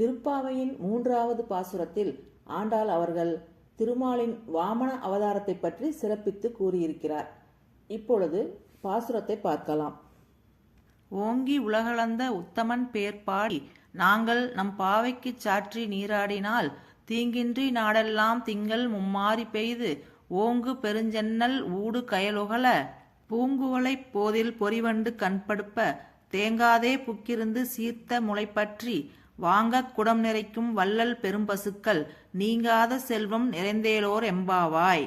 திருப்பாவையின் மூன்றாவது பாசுரத்தில் ஆண்டாள் அவர்கள் திருமாலின் வாமன அவதாரத்தை பற்றி சிறப்பித்து கூறியிருக்கிறார். இப்பொழுது பாசுரத்தை பார்க்கலாம். ஓங்கி உலகளந்த உத்தமன் பேர் பாடி நாங்கள் நம் பாவைக்குச் சாற்றி நீராடினால் தீங்கின்றி நாடெல்லாம் திங்கள் மும்மாறி பெய்து ஓங்கு பெருஞ்சென்னல் ஊடு கயலுகல பூங்குவளைப் போதில் பொறிவண்டு கண்படுப்ப தேங்காதே புக்கிருந்து சீர்த்த முளைப்பற்றி வாங்க குடம் நிறைக்கும் வள்ளல் பெரும்பசுக்கள் நீங்காத செல்வம் நிறைந்தேலோர் எம்பாவாய்.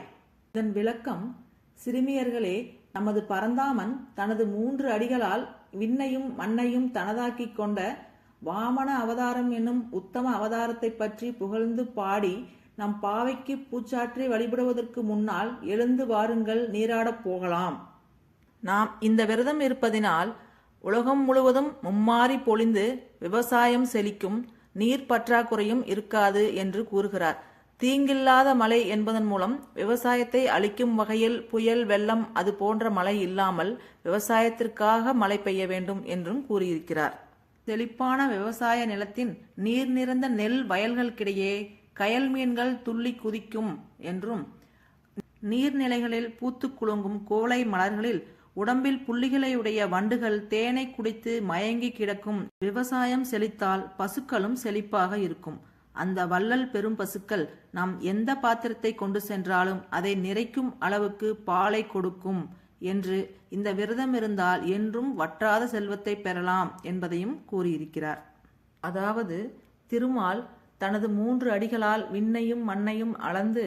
இதன் விளக்கம் சிறுமியர்களே நமது பரந்தாமன் தனது மூன்று அடிகளால் விண்ணையும் மண்ணையும் தனதாக்கிக் கொண்ட வாமன அவதாரம் என்னும் உத்தம அவதாரத்தை பற்றி புகழ்ந்து பாடி நம் பாவைக்கு பூச்சாற்றி வழிபடுவதற்கு முன்னால் எழுந்து வாருங்கள் நீராடப் போகலாம். நாம் இந்த விரதம் இருப்பதினால் உலகம் முழுவதும் மும்மாறி பொழிந்து விவசாயம் செழிக்கும் நீர் பற்றாக்குறையும் இருக்காது என்று கூறுகிறார். தீங்கில்லாத மழை என்பதன் மூலம் விவசாயத்தை அளிக்கும் வகையில் புயல் வெள்ளம் அது போன்ற மழை இல்லாமல் விவசாயத்திற்காக மழை பெய்ய வேண்டும் என்றும் கூறியிருக்கிறார். செழிப்பான விவசாய நிலத்தின் நீர் நிறைந்த நெல் வயல்களுக்கிடையே கயல் மீன்கள் துள்ளி குதிக்கும் என்றும் நீர்நிலைகளில் பூத்து குலுங்கும் கோலை மலர்களில் உடம்பில் புள்ளிகளையுடைய வண்டுகள் தேனை குடித்து மயங்கி கிடக்கும் விவசாயம் செழித்தால் பசுக்களும் செழிப்பாக இருக்கும். அந்த வள்ளல் பெரும் பசுக்கள் நாம் எந்த பாத்திரத்தை கொண்டு சென்றாலும் அதை நிறைக்கும் அளவுக்கு பாலை கொடுக்கும் என்று இந்த விரதம் இருந்தால் என்றும் வற்றாத செல்வத்தை பெறலாம் என்பதையும் கூறியிருக்கிறார். அதாவது திருமால் தனது மூன்று அடிகளால் விண்ணையும் மண்ணையும் அளந்து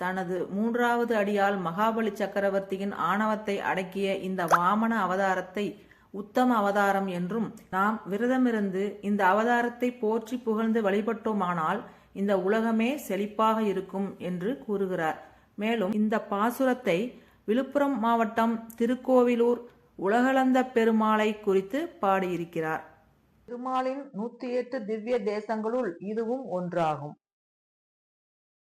தனது மூன்றாவது அடியால் மகாபலி சக்கரவர்த்தியின் ஆணவத்தை அடக்கிய இந்த வாமன அவதாரத்தை உத்தம அவதாரம் என்றும் நாம் விரதமிருந்து இந்த அவதாரத்தை போற்றி புகழ்ந்து வழிபட்டோமானால் இந்த உலகமே செழிப்பாக இருக்கும் என்று கூறுகிறார். மேலும் இந்த பாசுரத்தை விழுப்புரம் மாவட்டம் திருக்கோவிலூர் உலகளந்த பெருமாளை குறித்து பாடியிருக்கிறார். பெருமாளின் நூத்தி எட்டு திவ்ய தேசங்களுள் இதுவும் ஒன்றாகும்.